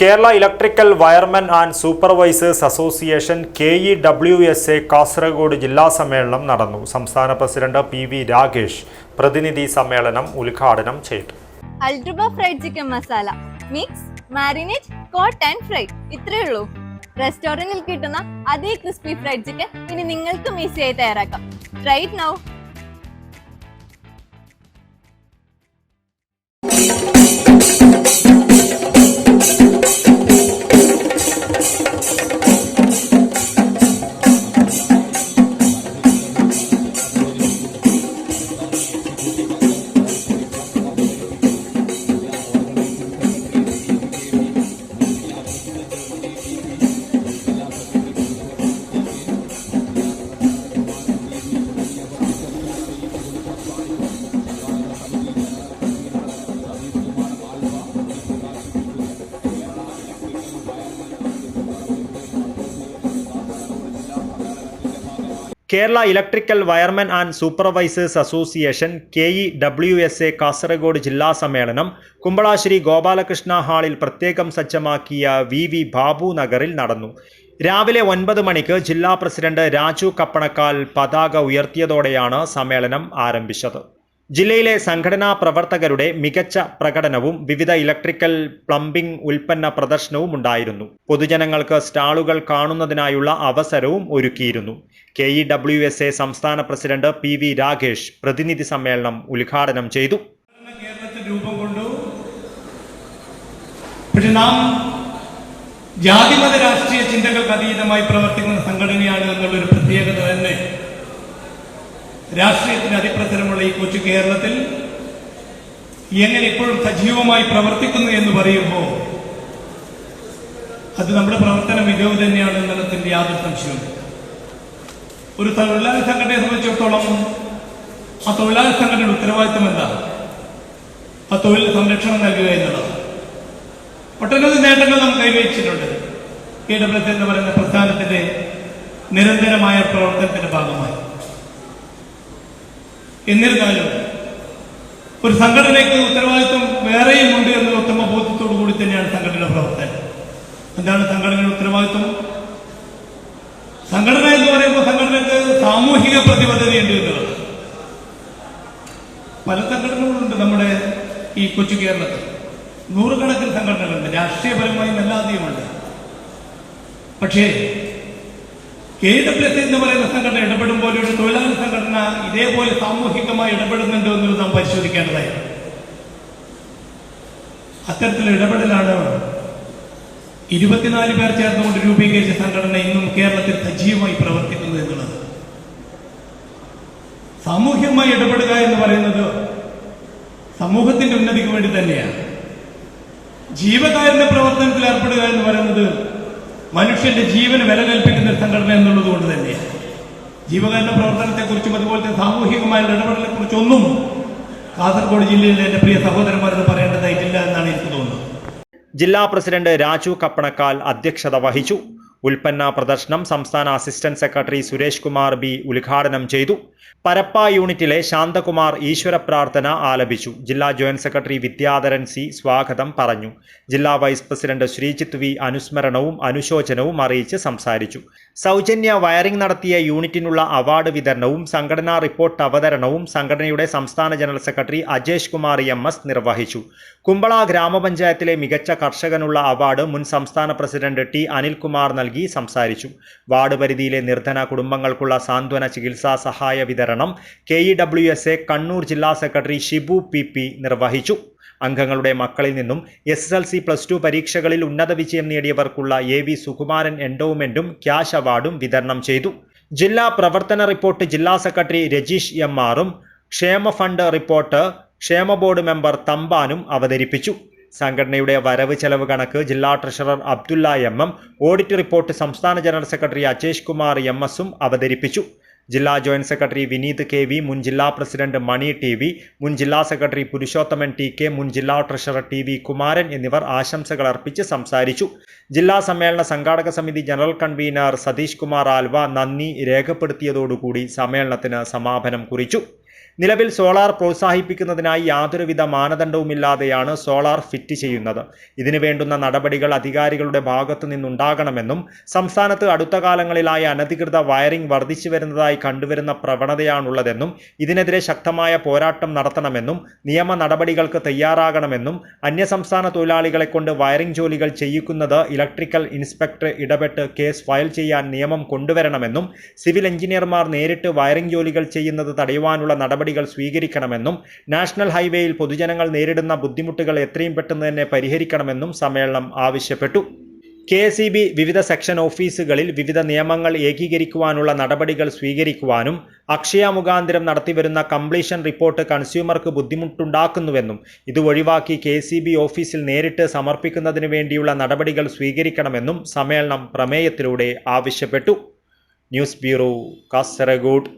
Kerala electrical wiremen and supervisors association K E W S A Kasaragod ജില്ലാ സമ്മേളനം നടന്നു. സംസ്ഥാന പ്രസിഡന്റ് പി വി രാകേഷ് പ്രതിനിധി സമ്മേളനം ഉദ്ഘാടനം ചെയ്തു. അൾട്രബ fried chicken masala mix marinate coat and fry ഇത്രയേ ഉള്ളൂ. റെസ്റ്റോറന്റിൽ കിട്ടുന്ന അതേ ക്രിസ്പി ഫ്രൈഡ് ചിക്കൻ ഇനി നിങ്ങൾക്കും ഈസിയായി തയ്യാറാക്കാം. Right now Kerala electrical wiremen and supervisors association K E W S A Kasaragod ജില്ലാ സമ്മേളനം കുമ്പളാശ്രീ ഗോപാലകൃഷ്ണ ഹാളിൽ പ്രത്യേകം സജ്ജമാക്കിയ വി വി ബാബു നഗറിൽ നടന്നു. രാവിലെ ഒൻപത് മണിക്ക് ജില്ലാ പ്രസിഡന്റ് രാജു കപ്പണക്കാൽ പതാക ഉയർത്തിയതോടെയാണ് സമ്മേളനം ആരംഭിച്ചത്. ജില്ലയിലെ സംഘടനാ പ്രവർത്തകരുടെ മികച്ച പ്രകടനവും വിവിധ ഇലക്ട്രിക്കൽ പ്ലംബിംഗ് ഉൽപ്പന്ന പ്രദർശനവും ഉണ്ടായിരുന്നു. പൊതുജനങ്ങൾക്ക് സ്റ്റാളുകൾ കാണുന്നതിനായുള്ള അവസരവും ഒരുക്കിയിരുന്നു. K E W S A സംസ്ഥാന പ്രസിഡന്റ് പി വി രാകേഷ് പ്രതിനിധി സമ്മേളനം ഉദ്ഘാടനം ചെയ്തു. ജാതിമത രാഷ്ട്രീയ ചിന്തകൾക്ക് അതീതമായി പ്രവർത്തിക്കുന്ന സംഘടനയാണ് എന്നുള്ളൊരു പ്രത്യേകത തന്നെ രാഷ്ട്രീയത്തിന് അതിപ്രസരമുള്ള ഈ കൊച്ചു കേരളത്തിൽ എങ്ങനെ ഇപ്പോഴും സജീവമായി പ്രവർത്തിക്കുന്നു എന്ന് പറയുമ്പോൾ അത് നമ്മുടെ പ്രവർത്തന മികവ് തന്നെയാണ് എന്നുള്ളതിന്റെ യാതൊരു സംശയവും ഒരു തൊഴിലാളി സംഘടനയെ സംബന്ധിച്ചിടത്തോളം ആ തൊഴിലാളി സംഘടനയുടെ ഉത്തരവാദിത്വം എന്താ? ആ തൊഴിൽ സംരക്ഷണം നൽകുക എന്നുള്ളത് ഒട്ടനവധി നേട്ടങ്ങൾ നാം കൈവരിച്ചിട്ടുണ്ട്. കെ ഡബ്ല്യു എന്ന് പറയുന്ന പ്രസ്ഥാനത്തിന്റെ നിരന്തരമായ പ്രവർത്തനത്തിന്റെ ഭാഗമായി. എന്നിരുന്നാലും ഒരു സംഘടനയ്ക്ക് ഉത്തരവാദിത്വം വേറെയും ഉണ്ട് എന്നുള്ള ഉത്തമ ബോധ്യത്തോടു കൂടി തന്നെയാണ് സംഘടന പ്രവർത്തനം. എന്താണ് സംഘടനയുടെ ഉത്തരവാദിത്വം? സംഘടന എന്ന് പറയുമ്പോൾ സംഘടനക്ക് സാമൂഹിക പ്രതിബദ്ധതയുണ്ട് എന്നുള്ളത് പല സംഘടനകളുണ്ട് നമ്മുടെ ഈ കൊച്ചു കേരളത്തിൽ. നൂറുകണക്കിന് സംഘടനകളുണ്ട്. രാഷ്ട്രീയപരമായും അല്ലാതെയുമുണ്ട് പക്ഷേ കെ ഡബ്ല്യു എസ് എന്ന് പറയുന്ന സംഘടന ഇടപെടുമ്പോൾ ഒരു തൊഴിലാളി സംഘടന ഇതേപോലെ സാമൂഹികമായി ഇടപെടുന്നുണ്ടോ എന്നുള്ളത് നാം പരിശോധിക്കേണ്ടതായി. അത്തരത്തിലുള്ള ഇടപെടലാണ് ഇരുപത്തിനാല് പേർ ചേർന്നുകൊണ്ട് രൂപീകരിച്ച സംഘടന ഇന്നും കേരളത്തിൽ സജീവമായി പ്രവർത്തിക്കുന്നത് എന്നുള്ളത്. സാമൂഹ്യമായി ഇടപെടുക എന്ന് പറയുന്നത് സമൂഹത്തിന്റെ ഉന്നതിക്ക് വേണ്ടി തന്നെയാണ്. ജീവകാരുണ്യ പ്രവർത്തനത്തിൽ ഏർപ്പെടുക എന്ന് പറയുന്നത് മനുഷ്യന്റെ ജീവന് വില കൽപ്പിക്കുന്ന സംഘടന എന്നുള്ളത് കൊണ്ട് തന്നെയാണ്. ജീവകാരുണ്യ പ്രവർത്തനത്തെക്കുറിച്ചും അതുപോലത്തെ സാമൂഹികമായ ഇടപെടലിനെ കുറിച്ചൊന്നും കാസർഗോഡ് ജില്ലയിലെ എന്റെ പ്രിയ സഹോദരന്മാരോട് പറയേണ്ടതായിട്ടില്ല എന്നാണ് എനിക്ക് തോന്നുന്നത്. ജില്ലാ പ്രസിഡന്റ് രാജു കപ്പണക്കാൽ അധ്യക്ഷത വഹിച്ചു. ഉൽപ്പന്ന പ്രദർശനം സംസ്ഥാന assistant secretary Suresh Kumar B ഉദ്ഘാടനം ചെയ്തു. പരപ്പ യൂണിറ്റിലെ ശാന്തകുമാർ ഈശ്വര പ്രാർത്ഥന ആലപിച്ചു. ജില്ലാ ജോയിന്റ് സെക്രട്ടറി വിദ്യാധരൻ സി സ്വാഗതം പറഞ്ഞു. ജില്ലാ വൈസ് പ്രസിഡന്റ് ശ്രീജിത്ത് വി അനുസ്മരണവും അനുശോചനവും അറിയിച്ച് സംസാരിച്ചു. സൗജന്യ വയറിംഗ് നടത്തിയ യൂണിറ്റിനുള്ള അവാർഡ് വിതരണവും സംഘടനാ റിപ്പോർട്ട് അവതരണവും സംഘടനയുടെ സംസ്ഥാന general secretary Ajesh Kumar M S നിർവഹിച്ചു. കുമ്പള ഗ്രാമപഞ്ചായത്തിലെ മികച്ച കർഷകനുള്ള അവാർഡ് മുൻ സംസ്ഥാന പ്രസിഡന്റ് ടി അനിൽകുമാർ നൽകി. സംസാരിച്ചു. വാർഡ് പരിധിയിലെ നിർധന കുടുംബങ്ങൾക്കുള്ള സാന്ത്വന ചികിത്സാ സഹായ വിതരണം K E W S A Kannur ജില്ലാ സെക്രട്ടറി ഷിബു പി പി നിർവഹിച്ചു. അംഗങ്ങളുടെ മക്കളിൽ നിന്നും S S L C plus two പരീക്ഷകളിൽ ഉന്നത വിജയം നേടിയവർക്കുള്ള എ വി സുകുമാരൻ എൻഡോവ്മെന്റും ക്യാഷ് അവാർഡും വിതരണം ചെയ്തു. ജില്ലാ പ്രവർത്തന റിപ്പോർട്ട് ജില്ലാ സെക്രട്ടറി രജീഷ് എം ആറും ക്ഷേമ ഫണ്ട് റിപ്പോർട്ട് ക്ഷേമ ബോർഡ് മെമ്പർ തമ്പാനും അവതരിപ്പിച്ചു. സംഘടനയുടെ വരവ് ചെലവ് കണക്ക് ജില്ലാ treasurer Abdulla M M audit report സംസ്ഥാന general secretary Ajesh Kumar M എസും അവതരിപ്പിച്ചു. ജില്ലാ joint secretary Vineeth K V മുൻ ജില്ലാ പ്രസിഡന്റ് മണി ടി വി മുൻ ജില്ലാ സെക്രട്ടറി പുരുഷോത്തമൻ ടി കെ മുൻ ജില്ലാ ട്രഷറർ ടി വി കുമാരൻ എന്നിവർ ആശംസകൾ അർപ്പിച്ച് സംസാരിച്ചു. ജില്ലാ സമ്മേളന സംഘാടക സമിതി ജനറൽ കൺവീനർ സതീഷ് കുമാർ ആൽവ നന്ദി രേഖപ്പെടുത്തിയതോടുകൂടി സമ്മേളനത്തിന് സമാപനം കുറിച്ചു. നിലവിൽ സോളാർ പ്രോത്സാഹിപ്പിക്കുന്നതിനായി യാതൊരുവിധ മാനദണ്ഡവുമില്ലാതെയാണ് സോളാർ ഫിറ്റ് ചെയ്യുന്നത്. ഇതിനു വേണ്ടുന്ന നടപടികൾ അധികാരികളുടെ ഭാഗത്തു നിന്നുണ്ടാകണമെന്നും സംസ്ഥാനത്ത് അടുത്ത കാലങ്ങളിലായി അനധികൃത വയറിംഗ് വർദ്ധിച്ചു വരുന്നതായി കണ്ടുവരുന്ന പ്രവണതയാണുള്ളതെന്നും ഇതിനെതിരെ ശക്തമായ പോരാട്ടം നടത്തണമെന്നും നിയമ നടപടികൾക്ക് തയ്യാറാകണമെന്നും അന്യസംസ്ഥാന തൊഴിലാളികളെ കൊണ്ട് വയറിംഗ് ജോലികൾ ചെയ്യിക്കുന്നത് ഇലക്ട്രിക്കൽ ഇൻസ്പെക്ടർ ഇടപെട്ട് കേസ് ഫയൽ ചെയ്യാൻ നിയമം കൊണ്ടുവരണമെന്നും സിവിൽ എഞ്ചിനീയർമാർ നേരിട്ട് വയറിംഗ് ജോലികൾ ചെയ്യുന്നത് തടയുവാനുള്ള നടപടികൾ സ്വീകരിക്കണമെന്നും നാഷണൽ ഹൈവേയിൽ പൊതുജനങ്ങൾ നേരിടുന്ന ബുദ്ധിമുട്ടുകൾ എത്രയും പെട്ടെന്ന് തന്നെ പരിഹരിക്കണമെന്നും സമ്മേളനം ആവശ്യപ്പെട്ടു. കെ ബി വിവിധ സെക്ഷൻ ഓഫീസുകളിൽ വിവിധ നിയമങ്ങൾ ഏകീകരിക്കുവാനുള്ള നടപടികൾ സ്വീകരിക്കുവാനും അക്ഷയ മുഖാന്തരം നടത്തിവരുന്ന കംപ്ലീഷൻ റിപ്പോർട്ട് കൺസ്യൂമർക്ക് ബുദ്ധിമുട്ടുണ്ടാക്കുന്നുവെന്നും ഇത് ഒഴിവാക്കി കെ സി ബി ഓഫീസിൽ നേരിട്ട് സമർപ്പിക്കുന്നതിന് വേണ്ടിയുള്ള നടപടികൾ സ്വീകരിക്കണമെന്നും സമ്മേളനം പ്രമേയത്തിലൂടെ ആവശ്യപ്പെട്ടു. News bureau Kasaragod.